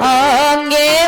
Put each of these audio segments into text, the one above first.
অঙ্গে মাখিয়ে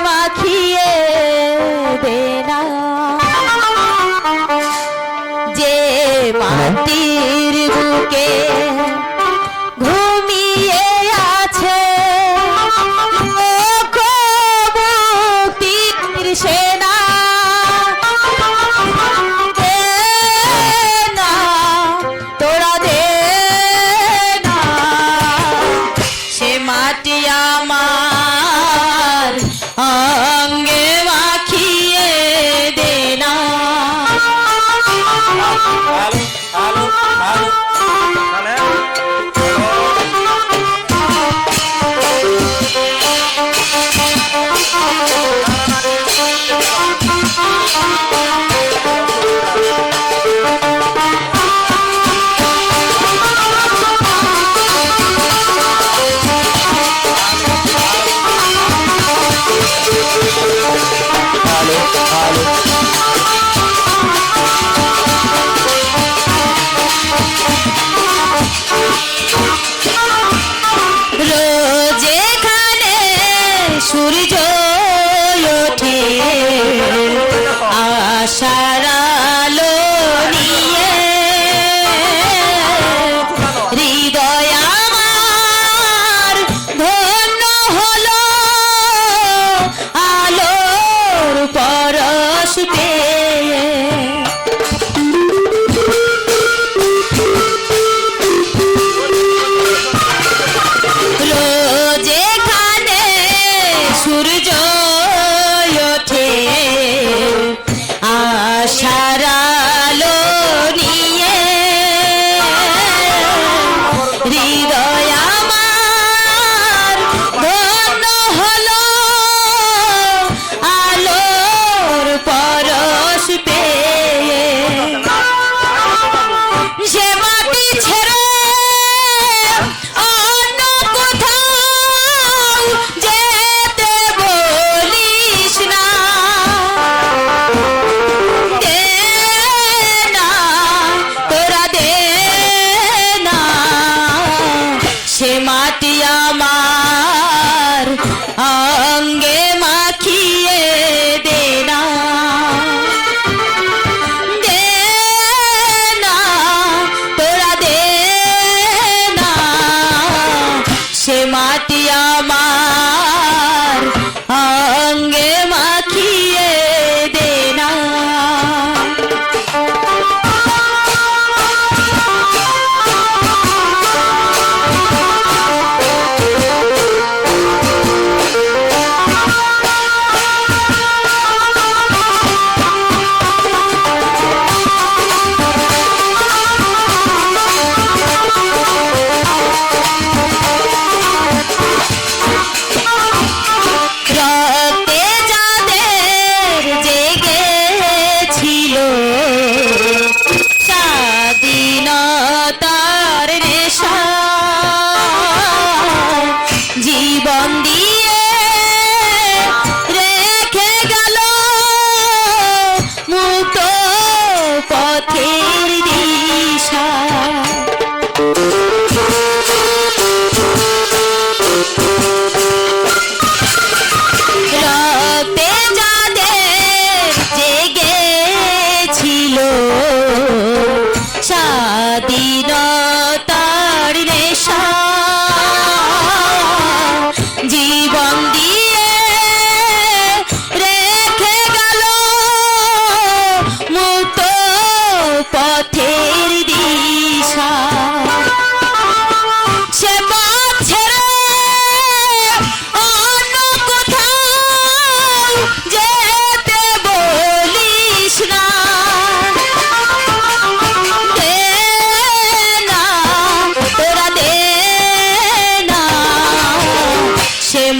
মাটি আমার।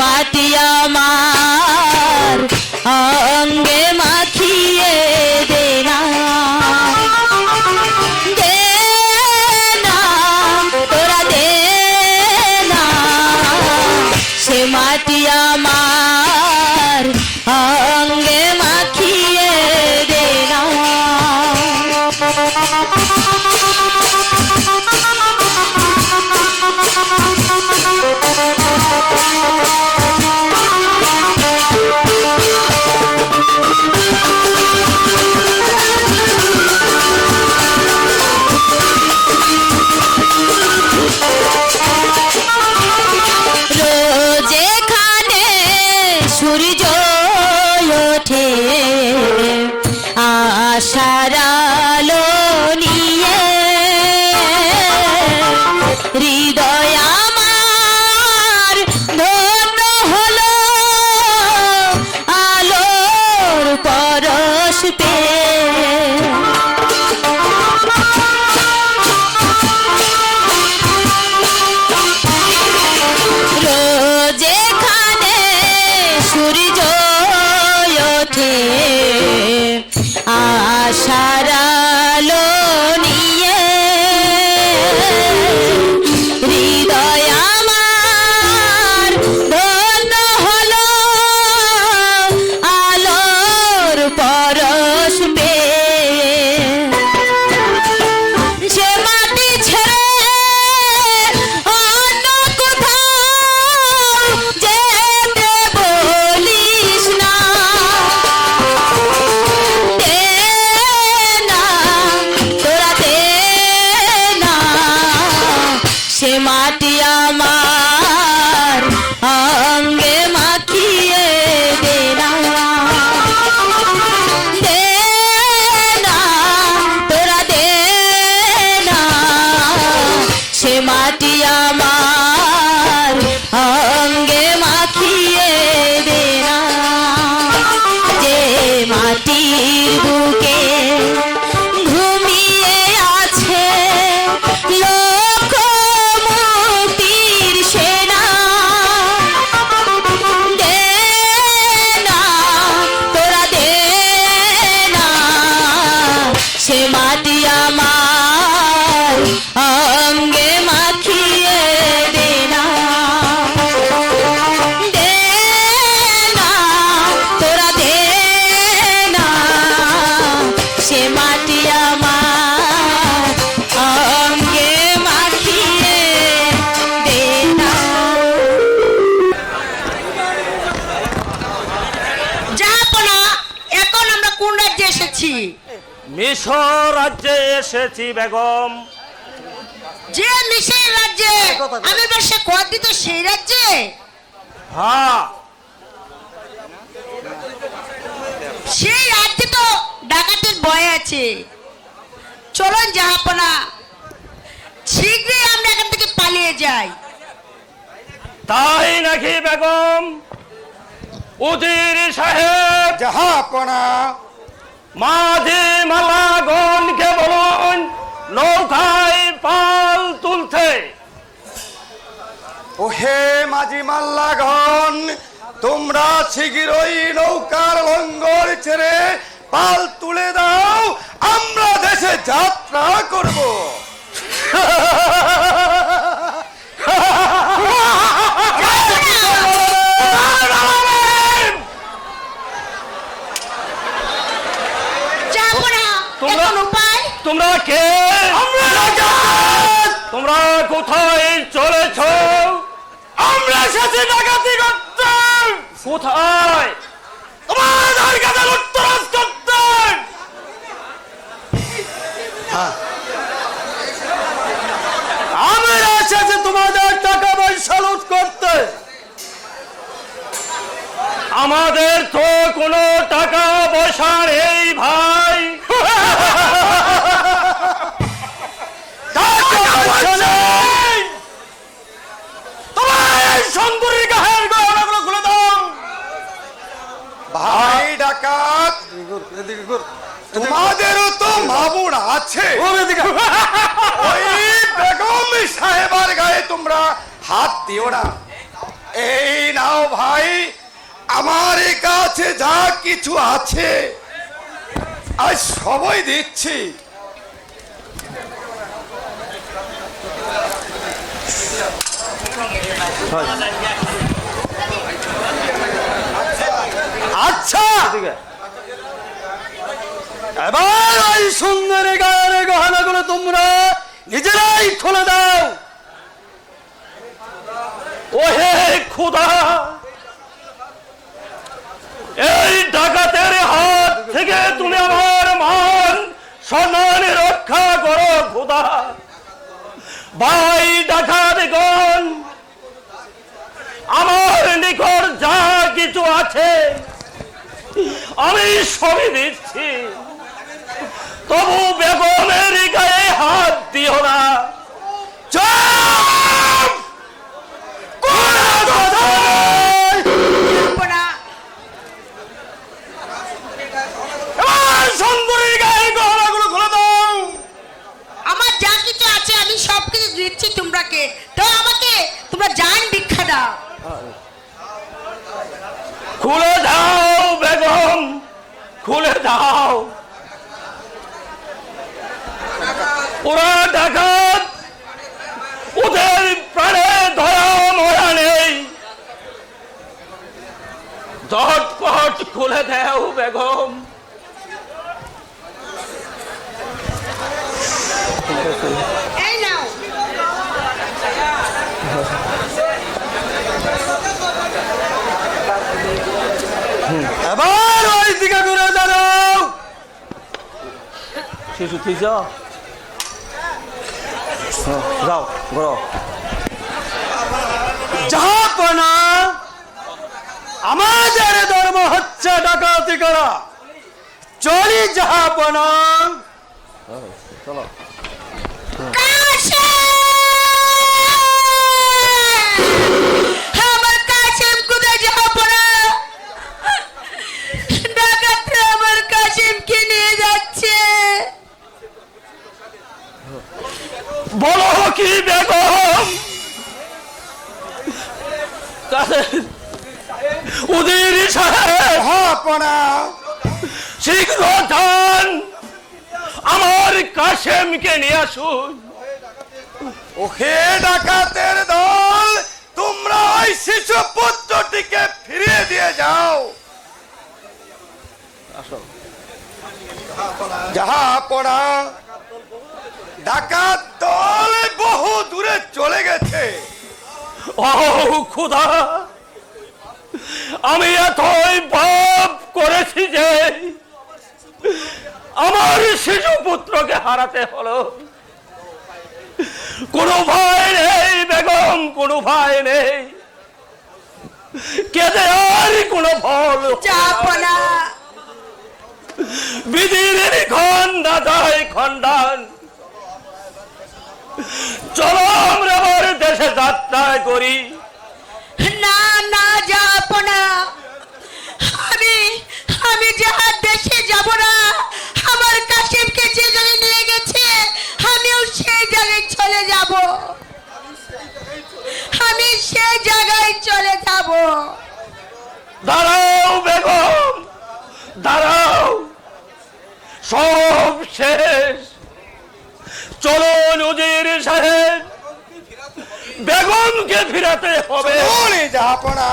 মাটি আমার অঙ্গে মাখিয়ে মিশর রাজ্যে এসেছি বেগম। যে মিশের রাজ্যে আমি বেশে কর দিত সেই রাজ্যে? হ্যাঁ। সেই রাজ্যে তো ডাকাতের ভয় আছে। চলুন যাহাপনা শীঘ্রই আমরা এখান থেকে পালিয়ে যাই। তাই নাকি বেগম? উজির সাহেব। জাহাপনা। মাঝি মালাগনকে বলুন নৌকায় পাল তুলতে। ও হে মাঝি মাল্লাগণ তোমরা শীঘ্রই নৌকার লঙ্গর ছেড়ে পাল তুলে দাও আমরা দেশে যাত্রা করব। তোমরা- তোমরা কে? তোমরা কোথায় চলেছ? আমরা এসেছি ডাকাতি করতে! কোথায়? তোমাদের কাছে লুটতরাজ করতে! আমরা এসেছি তোমাদের টাকা পয়সা লুট করতে! আমাদের তো কোনো টাকা পয়সার নেই ভাই তোমাদেরও তো মামুন আছে। ওই বেগম সাহেবার গায়ে তোমরা হাত দিও না। এই নাও ভাই আমার কাছে যা কিছু আছে আজ সবই দিচ্ছি। আচ্ছা। এবার ওই সুন্দরী গায়ের গহনাগুলো তোমরা নিজেরাই খুলে দাও। ওহে খুদা! এই ডাকাতের হাত থেকে তুমি আমার মান সম্মান রক্ষা করো, খুদা। ভাই ডাকাতগণ, আমার নিকট যা কিছু আছে, আমি সবই দিচ্ছি। তবু বেগমের গায়ে হাত দিও না। দিচ্ছি তোমরাকে। তো আমাকে তোমরা জান ভিক্ষা দাও। খুলে দাও বেগম খুলে দাও। ওরা ডাকাত। ওদের প্রাণে দয়া মরা নেই। ঝটপট খুলে দাও বেগম। এবার ওই দিকে ঘুরে দাঁড়াও। শিশু তুই যাও বড় জাহাপনা আমাদের ধর্ম হচ্ছে ডাকাতি করা। চলি জাহাপনা আমার কাশেমকে নিয়ে আসুন ওহে ডাকাতের দল, তোমরা ওই শিশু পুত্রটিকে ফিরিয়ে দিয়ে যাও। জাহাপনা ডাকাত দল বহু দূরে চলে গেছে। ও খুদা আমি এতই পাপ করেছি যে আমার শিশু পুত্রকে হারাতে হলো। কোনো ভয় নেই বেগম কোনো ভয় নেই। কেঁদে আর কোনো ফল যাব না। বিধির খন্ডা যায় খণ্ডান। চলো আমরা আবার দেশে যাত্রা করি। না না যাব না আমি আমি যাহার দেশে যাব না আমার কাশিমকে যে জায়গায় নিয়ে গেছে আমিও সেই জায়গায় চলে যাব আমি সেই জায়গায় চলে যাব দাঁড়াও বেগম দাঁড়াও সব শেষ চলো নজির ফিরাতে হবে। জাহাপনা